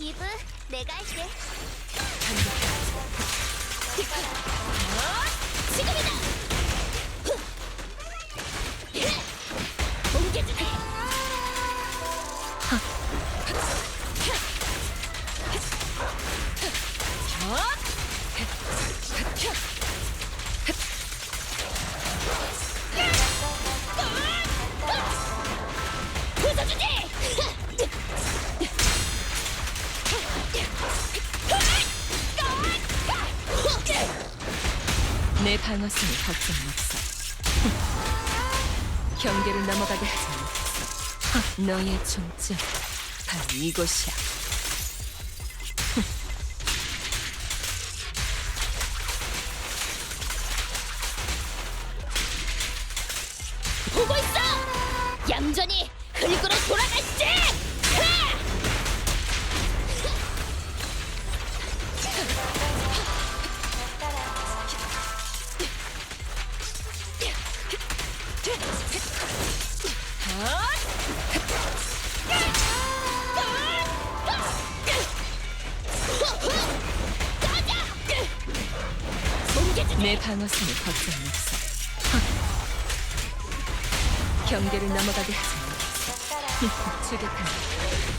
이브, 내가 할게. 지금이다! 옮겨주지! 부숴주지! 내 방어선이 걱정 없어. 경계를 넘어가게 하지 않겠어. 너의 종점 바로 이곳이야. 보고 있어! 얌전히 흙으로 돌아가시지! 내 방어선이 걱정 없어. 경계를 넘어가게 하지. 주겠다.